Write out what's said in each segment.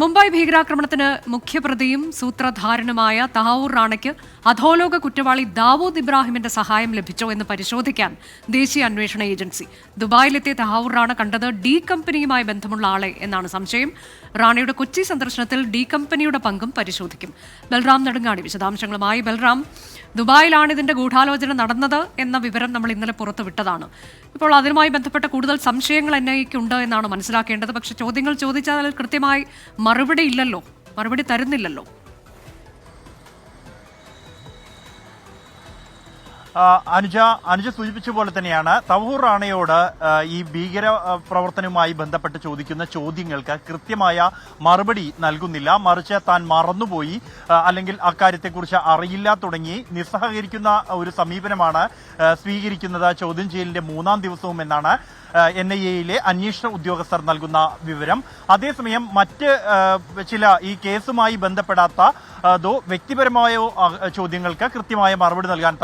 മുംബൈ ഭീകരാക്രമണത്തിന് മുഖ്യപ്രതിയും സൂത്രധാരനുമായ തഹാവൂർ റാണയ്ക്ക് അധോലോക കുറ്റവാളി ദാവൂദ് ഇബ്രാഹിമിന്റെ സഹായം ലഭിച്ചോ എന്ന് പരിശോധിക്കാൻ ദേശീയ അന്വേഷണ ഏജൻസി. ദുബായിലെത്തിയ തഹാവൂർ റാണ കണ്ടത് ഡി കമ്പനിയുമായി ബന്ധമുള്ള ആളെ എന്നാണ് സംശയം. റാണയുടെ കൊച്ചി സന്ദർശനത്തിൽ ഡി കമ്പനിയുടെ പങ്കും പരിശോധിക്കും. ബൽറാം നെടുങ്ങാടി വിശദാംശങ്ങളുമായി. ബൽറാം ദുബായിലാണ് ഇതിന്റെ ഗൂഢാലോചന നടന്നത് എന്ന വിവരം നമ്മൾ ഇന്നലെ പുറത്തുവിട്ടതാണ് ഇപ്പോൾ അതുമായി ബന്ധപ്പെട്ട കൂടുതൽ സംശയങ്ങൾ എൻ ഉണ്ട് എന്നാണ് മനസ്സിലാക്കേണ്ടത്. പക്ഷേ ചോദ്യങ്ങൾ ചോദിച്ചാൽ കൃത്യമായി മറുപടി ഇല്ലല്ലോ. മറുപടി തരുന്നില്ലല്ലോ. അനുജ അനുജ സൂചിപ്പിച്ച പോലെ തന്നെയാണ് തവൂർ റാണയോട് ഈ ഭീകര പ്രവർത്തനവുമായി ബന്ധപ്പെട്ട് ചോദിക്കുന്ന ചോദ്യങ്ങൾക്ക് കൃത്യമായ മറുപടി നൽകുന്നില്ല. മറിച്ച് താൻ മറന്നുപോയി അല്ലെങ്കിൽ അക്കാര്യത്തെക്കുറിച്ച് അറിയില്ല തുടങ്ങി നിസ്സഹകരിക്കുന്ന ഒരു സമീപനമാണ് സ്വീകരിക്കുന്നത്. ചോദ്യം ചെയ്യലിന്റെ മൂന്നാം ദിവസവും എന്നാണ് എൻ ഐ എയിലെ അന്വേഷണ ഉദ്യോഗസ്ഥർ നൽകുന്ന വിവരം. അതേസമയം മറ്റ് ചില ഈ കേസുമായി ബന്ധപ്പെടാത്ത അതോ വ്യക്തിപരമായോ ചോദ്യങ്ങൾക്ക് കൃത്യമായ മറുപടി നൽകാൻ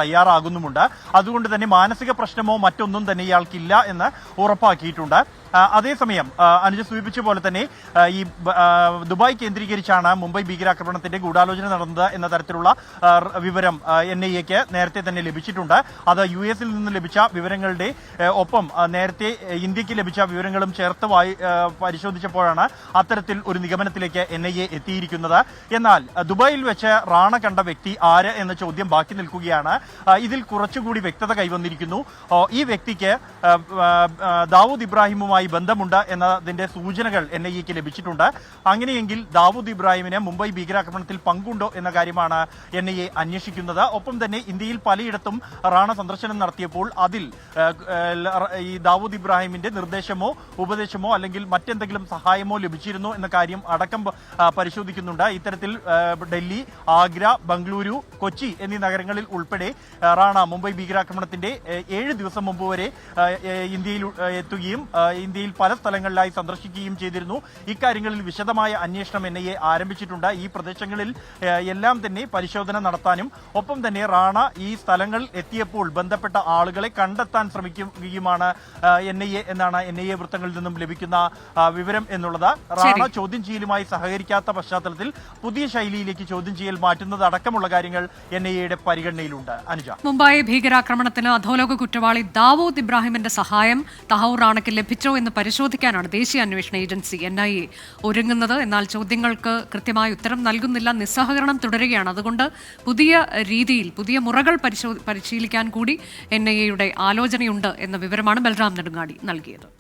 തയ്യാറാകുന്നുമുണ്ട് അതുകൊണ്ട് തന്നെ മാനസിക പ്രശ്നമോ മറ്റൊന്നും തന്നെ ഇയാൾക്കില്ല എന്ന് ഉറപ്പാക്കിയിട്ടുണ്ട്. അതേസമയം അനുജ സൂചിപ്പിച്ച പോലെ തന്നെ ഈ ദുബായ് കേന്ദ്രീകരിച്ചാണ് മുംബൈ ഭീകരാക്രമണത്തിന്റെ ഗൂഢാലോചന നടന്നത് എന്ന തരത്തിലുള്ള വിവരം എൻ ഐ എക്ക് നേരത്തെ തന്നെ ലഭിച്ചിട്ടുണ്ട്. അത് യു എസിൽ നിന്ന് ലഭിച്ച വിവരങ്ങളുടെ ഒപ്പം നേരത്തെ ഇന്ത്യയ്ക്ക് ലഭിച്ച വിവരങ്ങളും ചേർത്ത് വായി പരിശോധിച്ചപ്പോഴാണ് അത്തരത്തിൽ ഒരു നിഗമനത്തിലേക്ക് എൻ ഐ എ എത്തിയിരിക്കുന്നത്. എന്നാൽ ദുബായിൽ വെച്ച് റാണ കണ്ട വ്യക്തി ആര് എന്ന ചോദ്യം ബാക്കി നിൽക്കുകയാണ്. ഇതിൽ കുറച്ചുകൂടി വ്യക്തത കൈവന്നിരിക്കുന്നു. ഈ വ്യക്തിക്ക് ദാവൂദ് ഇബ്രാഹിമുമായി ബന്ധമുണ്ട് എന്നതിന്റെ സൂചനകൾ എൻ ഐ എക്ക് ലഭിച്ചിട്ടുണ്ട്. അങ്ങനെയെങ്കിൽ ദാവൂദ് ഇബ്രാഹിമിന് മുംബൈ ഭീകരാക്രമണത്തിൽ പങ്കുണ്ടോ എന്ന കാര്യമാണ് എൻ ഐ എ അന്വേഷിക്കുന്നത്. ഒപ്പം തന്നെ ഇന്ത്യയിൽ പലയിടത്തും റാണ സന്ദർശനം നടത്തിയപ്പോൾ അതിൽ ഈ ദാവൂദ് ഇബ്രാഹിമിന്റെ നിർദ്ദേശമോ ഉപദേശമോ അല്ലെങ്കിൽ മറ്റെന്തെങ്കിലും സഹായമോ ലഭിച്ചിരുന്നു എന്ന കാര്യം അടക്കം പരിശോധിക്കുന്നുണ്ട്. ഇത്തരത്തിൽ ഡൽഹി ആഗ്ര ബംഗളൂരു കൊച്ചി എന്നീ നഗരങ്ങളിൽ ഉൾപ്പെടെ ആ, റാണ മുംബൈ ഭീകരാക്രമണത്തിന്റെ ഏഴ് ദിവസം മുമ്പ് വരെ ഇന്ത്യയിൽ എത്തുകയും ഇന്ത്യയിൽ പല സ്ഥലങ്ങളിലായി സന്ദർശിക്കുകയും ചെയ്തിരുന്നു. ഇക്കാര്യങ്ങളിൽ വിശദമായ അന്വേഷണം എൻ ഐ എ ആരംഭിച്ചിട്ടുണ്ട്. ഈ പ്രദേശങ്ങളിൽ എല്ലാം തന്നെ പരിശോധന നടത്താനും ഒപ്പം തന്നെ റാണ ഈ സ്ഥലങ്ങൾ എത്തിയപ്പോൾ ബന്ധപ്പെട്ട ആളുകളെ കണ്ടെത്താൻ ശ്രമിക്കുകയുമാണ് എൻ ഐ എ എന്നാണ് എൻ ഐ എ വൃത്തങ്ങളിൽ നിന്നും ലഭിക്കുന്ന വിവരം എന്നുള്ളത്. റാണ ചോദ്യം ചെയ്യലുമായി സഹകരിക്കാത്ത പശ്ചാത്തലത്തിൽ പുതിയ ശൈലിയിലേക്ക് ചോദ്യം ചെയ്യൽ മാറ്റുന്നത് അടക്കമുള്ള കാര്യങ്ങൾ എൻ ഐ എയുടെ പരിഗണനയിലുണ്ട്. അനുജ. മുംബൈ ഭീകരാക്രമണത്തിന് അധോലോക കുറ്റവാളി ദാവൂദ് ഇബ്രാഹിമിന്റെ സഹായം തഹൌർ റാണയ്ക്ക് ലഭിച്ചോ എന്ന് പരിശോധിക്കാനാണ് ദേശീയ അന്വേഷണ ഏജൻസി എൻ ഐ എ ഒരുങ്ങുന്നത്. എന്നാൽ ചോദ്യങ്ങൾക്ക് കൃത്യമായ ഉത്തരം നൽകുന്നില്ല നിസ്സഹകരണം തുടരുകയാണ്. അതുകൊണ്ട് പുതിയ രീതിയിൽ പുതിയ മുറകൾ പരിശോ പരിശീലിക്കാൻ കൂടി എൻ ഐ എയുടെ ആലോചനയുണ്ട് എന്ന വിവരമാണ് ബൽറാം നെടുങ്ങാടി നൽകിയത്.